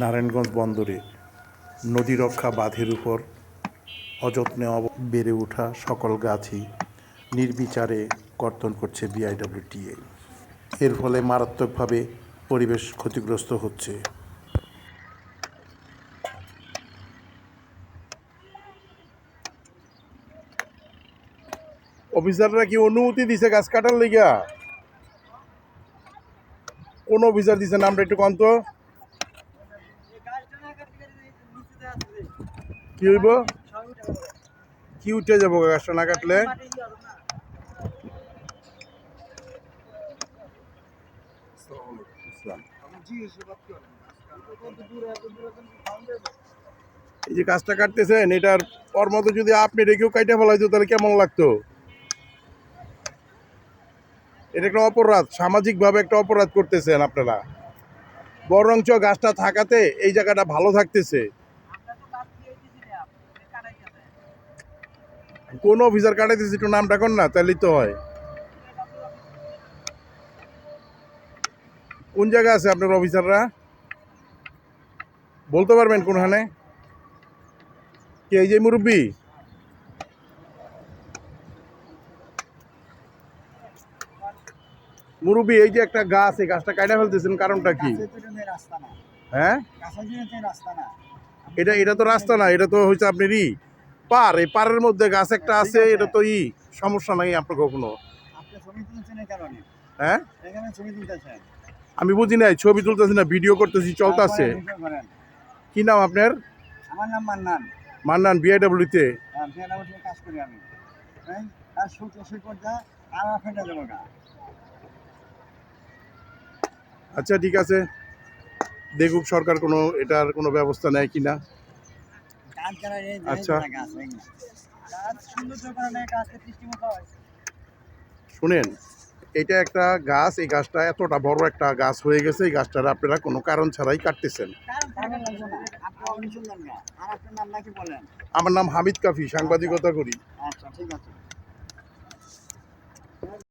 নারায়ণগঞ্জ বন্দরে নদী রক্ষা বাঁধের উপর অযত্নে বেড়ে ওঠা সকল গাছই নির্বিচারে কর্তন করছে বিআইডব্লিউটিএ। এর ফলে মারাত্মকভাবে পরিবেশ ক্ষতিগ্রস্ত হচ্ছে। অফিসাররা কি অনুমতি দিছে গাছ কাটার লিগা কোন অফিসার দিছে? নামটা একটু কন্ত কি হইব? কি উঠে যাব গাছটা না কাটলে? এই যে গাছটা কাটতেছেন, এটার ওর মতো যদি আপনি রেখেও কাইটে ফেলাইতো, তাহলে কেমন লাগতো? এটা একটা অপরাধ, সামাজিকভাবে একটা অপরাধ করতেছেন আপনারা। বরঞ্চ গাছটা থাকাতে এই জায়গাটা ভালো থাকতেছে। কোন অফিসার কাটাইতেছে একটু নাম ডাকুন না তাহলেই তো হয়। কোন জায়গা আছে আপনার অফিসাররা বলতে পারবেন কোনখানে? কে এই যে মুরব্বী? মুরব্বী এই যে একটা গাছ এই গাছটা কাটা ফেলতেছেন কারণটা কি? হ্যাঁ? এটা এটা তো রাস্তা না এটা তো হচ্ছে আপনার ই পার এই পারের মধ্যে গাছ একটা আছে এটা তো ই সমস্যা নাই আপনার কখনো। হ্যাঁ? আমি বুঝি নাই ছবি তুলতেছি না ভিডিও করতেছি চলতেছে। কি নাম আপনার? আমার নাম মান্নান। মান্নান বিআইডব্লিউতে হ্যাঁ, কাজ করি আমি। হ্যাঁ আর আচ্ছা ঠিক আছে। দেখুক সরকার কোনো এটার কোনো ব্যবস্থা নেয় করার এই আচ্ছা। শুনেন এটা একটা গাছ এই গাছটা এতটা বড় একটা গাছ হয়ে গেছে এই গাছটার আপনারা কোনো কারণ ছাড়াই কাটতেছেন। আমার নাম হামিদ কাফি সাংবাদিকতা করি। আচ্ছা ঠিক আছে।